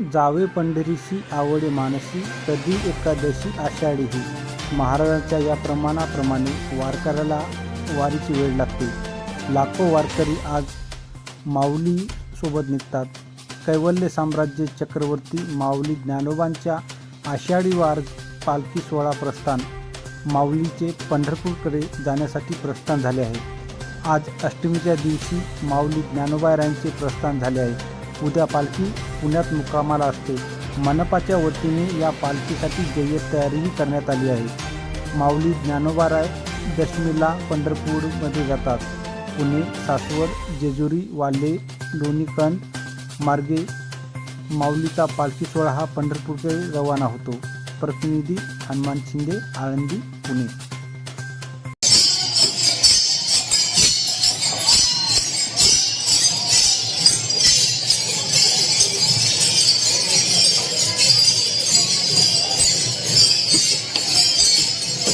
जावे पंढरीशी आवडे मानसी. कधी एकादशी आषाढी ही. महाराजांच्या या प्रमाणाप्रमाणे वारकऱ्याला वारीची वेळ लागते. लाखो वारकरी आज माऊली सोबत निघतात. कैवल्य साम्राज्य चक्रवर्ती माऊली ज्ञानोबांच्या आषाढी वार पालखी सोहळा प्रस्थान माऊलीचे पंढरपूरकडे जाण्यासाठी प्रस्थान झाले आहे. आज अष्टमीच्या दिवशी माऊली ज्ञानोबायरांचे प्रस्थान झाले आहे. उद्या पालखी पुण्यात मुक्कामाला असते. मनपाच्या वतीने या पालखीसाठी जय्यत तयारीही करण्यात आली आहे. माऊली ज्ञानोबाराय दशमीला पंढरपूरमध्ये जातात. पुणे सासवड जेजुरी वाले लोणीकण मार्गे माऊलीचा पालखी सोहळा हा पंढरपूरकडे रवाना होतो. प्रतिनिधी हनुमान शिंदे आळंदी पुणे.